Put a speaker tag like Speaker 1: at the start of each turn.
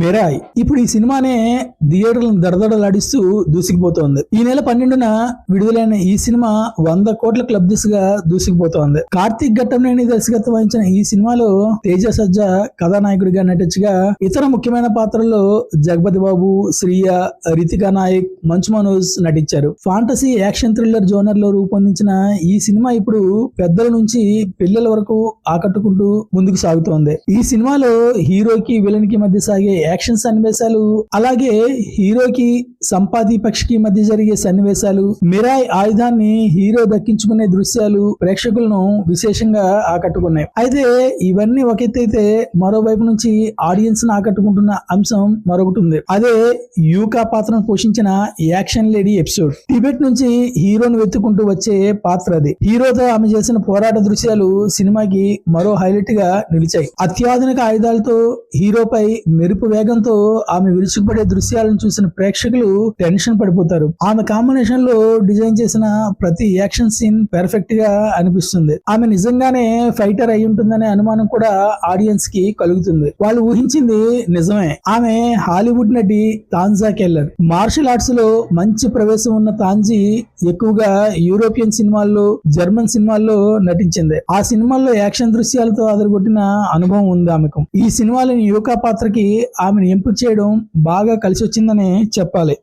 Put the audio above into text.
Speaker 1: మెరాయ్. ఇప్పుడు ఈ సినిమానే థియేటర్లను దడదడలాడిస్తూ దూసుకుపోతోంది. ఈ నెల పన్నెండున విడుదలైన ఈ సినిమా వంద కోట్ల క్లబ్ దిశగా దూసుకుపోతోంది. కార్తీక్ ఘట్టంనేని దర్శకత్వం వహించిన ఈ సినిమాలో తేజ సజ్జ కథానాయకుడిగా నటించగా ఇతర ముఖ్యమైన పాత్రల్లో జగపతి బాబు శ్రీయ రితికా నాయక్ మంచు మనోజ్ నటించారు. ఫాంటసీ యాక్షన్ థ్రిల్లర్ జోనర్లో రూపొందించిన ఈ సినిమా ఇప్పుడు పెద్దల నుంచి పిల్లల వరకు ఆకట్టుకుంటూ ముందుకు సాగుతోంది. ఈ సినిమాలో హీరోకి విలన్కి మధ్య సాగే యాక్షన్ సన్నివేశాలు అలాగే హీరోకి సంపాది పక్షికి మధ్య జరిగే సన్నివేశాలు మిరాయ్ ఆయుధాన్ని హీరో దక్కించుకునే దృశ్యాలు ప్రేక్షకులను విశేషంగా ఆకట్టుకున్నాయి. అయితే ఇవన్నీ ఒక అయితే మరోవైపు నుంచి ఆడియన్స్ను ఆకట్టుకుంటున్న అంశం మరొకటి ఉంది. అదే యూకా పాత్రను పోషించిన యాక్షన్ లేడీ ఎపిసోడ్. టిబెట్ నుంచి హీరోను వెతుకుంటూ వచ్చే పాత్ర అది. హీరోతో ఆమె చేసిన పోరాట దృశ్యాలు సినిమాకి మరో హైలైట్గా నిలిచాయి. అత్యాధునిక ఆయుధాలతో హీరోపై మెరుపు వేగంతో ఆమె విరుచుకుపడే దృశ్యాలను చూసిన ప్రేక్షకులు టెన్షన్ పడిపోతారు. ఆమె కాంబినేషన్లో డిజైన్ చేసిన ప్రతి యాక్షన్ సీన్ పెర్ఫెక్ట్గా అనిపిస్తుంది. ఆమె నిజంగానే ఫైటర్ అయి ఉంటుందనే అనుమానం కూడా ఆడియన్స్కి కలుగుతుంది. వాళ్ళు ఊహించింది నిజమే. ఆమె హాలీవుడ్ నటి తాన్జా కెల్లర్ మార్షల్ ఆర్ట్స్లో మంచి ప్రవేశం ఉన్న తాంజీ ఎక్కువగా యూరోపియన్ సినిమాల్లో జర్మన్ సినిమాల్లో నటించింది. ఆ సినిమాల్లో యాక్షన్ దృశ్యాలతో అదరగొట్టిన అనుభవం ఉంది ఆమెకు. ఈ సినిమాలోని యువకా పాత్రకి ఆమెను ఎంపిక చేయడం బాగా కలిసి వచ్చిందని చెప్పాలి.